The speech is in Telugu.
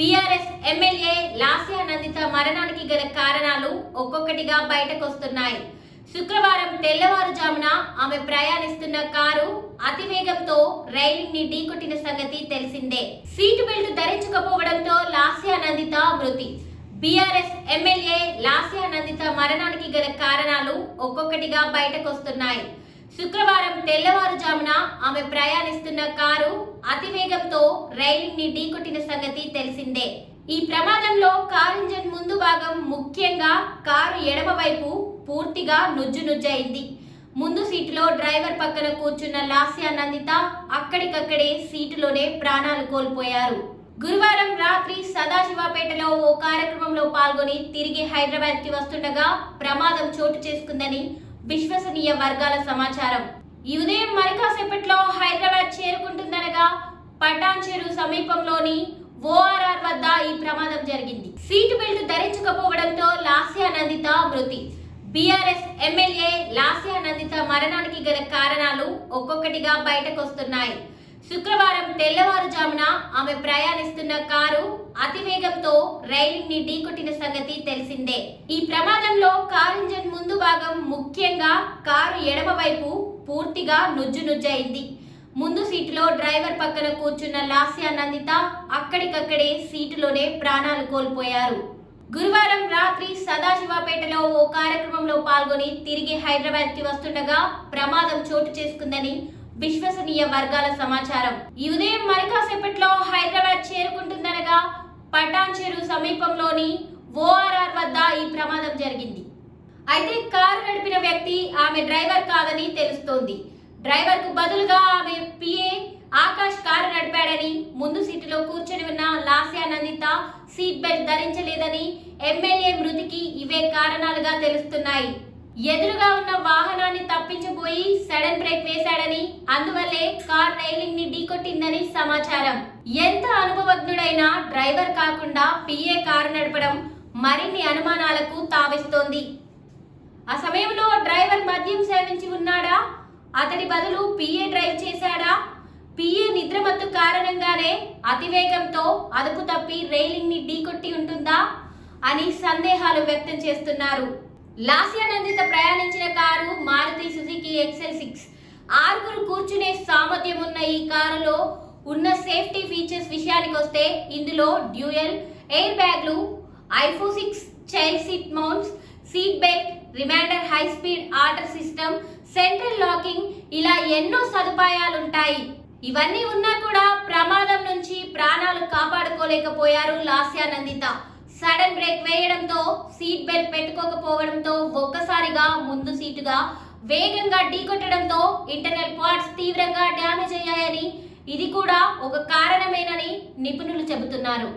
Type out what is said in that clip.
బీఆర్ఎస్ ఎమ్మెల్యే లాస్యా నందిత మరణానికి గల కారణాలు ఒక్కొక్కటిగా బయటకొస్తున్నాయి. శుక్రవారం తెల్లవారుజామున ఆమె ప్రయాణిస్తున్న కారు అతివేగంతో రైలింగ్ని ఢీకొట్టిన సంగతి తెలిసిందే. సీటు బెల్ట్ ధరించకపోవడంతో లాస్యా నందిత మృతి. బీఆర్ఎస్ ఎమ్మెల్యే లాస్యా నందిత మరణానికి గల కారణాలు ఒక్కొక్కటిగా బయటకొస్తున్నాయి. శుక్రవారం తెల్లవారుజామున ఆమె ప్రయాణిస్తున్న కారు అతివేగంతో రైలింగ్ని ఢీకొట్టిన సంగతి తెలిసిందే. ఈ ప్రమాదంలో కారు ఇంజన్ ముందు భాగం ముఖ్యంగా కారు ఎడమ వైపు పూర్తిగా నుజ్జు నుజ్జయింది. ముందు సీటులో డ్రైవర్ పక్కన కూర్చున్న లాస్యా నందిత అక్కడికక్కడే సీటులోనే ప్రాణాలు కోల్పోయారు. గురువారం రాత్రి సదాశివపేటలో ఓ కార్యక్రమంలో పాల్గొని తిరిగి హైదరాబాద్కి వస్తుండగా ప్రమాదం చోటు చేసుకుందని విశ్వసనీయ వర్గాల సమాచారం. ఈ ఉదయం మరి కాసేపట్లో హైదరాబాద్ చేరుకుంటుందనగా పటాన్ చెరు సమీపంలోని ఓఆర్ఆర్ వద్ద ఈ ప్రమాదం జరిగింది. సీటు బెల్ట్ ధరించకపోవడంతో లాస్యా నందిత మృతి. బీఆర్ఎస్ ఎమ్మెల్యే లాస్యా నందిత మరణానికి గల కారణాలు ఒక్కొక్కటిగా బయటకొస్తున్నాయి. శుక్రవారం తెల్లవారుజామున ఆమె ప్రయాణిస్తున్న కారు అతివేగంతో రైలింగ్ని ఢీకొట్టిన సంగతి తెలిసిందే. ఈ ప్రమాదంలో కారు ఇంజన్ ముందు భాగం ముఖ్యంగా కారు ఎడమ వైపు పూర్తిగా నుజ్జు నుజ్జయింది. ముందు సీటులో డ్రైవర్ పక్కన కూర్చున్న లాస్యా నందిత అక్కడికక్కడే సీటులోనే ప్రాణాలు కోల్పోయారు. గురువారం రాత్రి సదాశివపేటలో ఓ కార్యక్రమంలో పాల్గొని తిరిగి హైదరాబాద్కి వస్తుండగా ప్రమాదం చోటు చేసుకుందని విశ్వసనీయ వర్గాల సమాచారం. ఈ ఉదయం మరికాసేపట్లో హైదరాబాద్ చేరుకుంటుందనగా పటాన్ చెరు సమీపంలోని ఓఆర్ఆర్ వద్ద ఈ ప్రమాదం జరిగింది. అయితే కారు నడిపిన వ్యక్తి ఆమె డ్రైవర్ కాదని తెలుస్తోంది. డ్రైవర్కు బదులుగా ఆమె పిఏ ఆకాష్ కారు నడిపాడని ముందు సీటులో కూర్చొని ఉన్న లాస్యా నందిత సీట్ బెల్ట్ ధరించలేదని ఎమ్మెల్యే మృతికి ఇవే కారణాలుగా తెలుస్తున్నాయి. ఎదురుగా ఉన్న వాహనాన్ని తప్పించబోయి సడన్ బ్రేక్ వేశాడని అందువల్లే కార్ రైలింగ్ని ఢీకొట్టిందని సమాచారం. ఎంత అనుభవజ్ఞుడైనా డ్రైవర్ కాకుండా పిఏ కారు నడపడం మరిన్ని అనుమానాలకు తావిస్తోంది. ఆ సమయంలో డ్రైవర్ మద్యం సేవించి ఉన్నాడా? అతడి బదులు పిఏ డ్రైవ్ చేశాడా? పిఏ నిద్రమత్తు కారణంగానే అతివేగంతో అదుపు తప్పి రైలింగ్ని ఢీకొట్టి ఉంటుందా? అని సందేహాలు వ్యక్తం చేస్తున్నారు. లాస్యానందిత ప్రయాణించిన car Maruti Suzuki XL six. ఆరుగురు కూర్చునే సామర్థ్యం ఉన్న ఈ కారులో ఉన్న సేఫ్టీ ఫీచర్స్ విషయానికి వస్తే ఇందులో డ్యూయల్ ఎయిర్ బ్యాగ్లు isofix child seat mounts seat belt reminder high speed order system central locking ఇలా ఎన్నో సదుపాయాలుంటాయి. ఇవన్నీ ఉన్నా కూడా ప్రమాదం నుంచి ప్రాణాలు కాపాడుకోలేకపోయారు లాస్యానందిత సడన్ బ్రేక్ వేయడంతో సీట్ బెల్ట్ పెట్టుకోకపోవడంతో ఒక్కసారిగా ముందు సీటుగా వేగంగా ఢీకొట్టడంతో ఇంటర్నల్ పార్ట్స్ తీవ్రంగా డ్యామేజ్ అయ్యాయని ఇది కూడా ఒక కారణమేనని నిపుణులు చెబుతున్నారు.